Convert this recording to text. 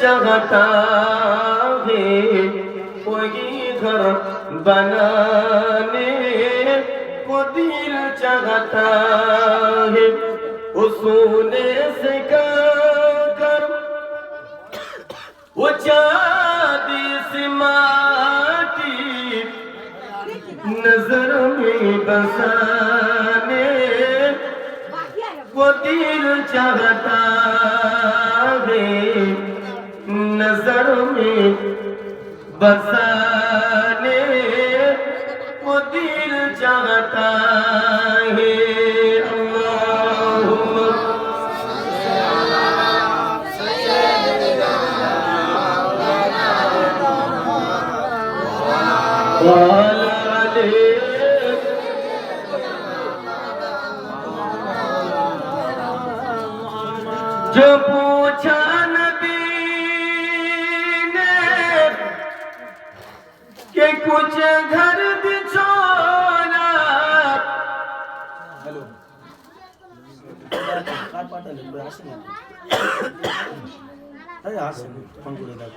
चाहता है वही घर बनाने को दिल चाहता है उसने से कर वो चांदी से माटी नजर में बसाने को दिल चाहता नजरों में बसाने को दिल चाहता है जो पूछा के कुछ घर बिछोना हेलो কার পাঠালে আসেন তাই আসেন ফোন করে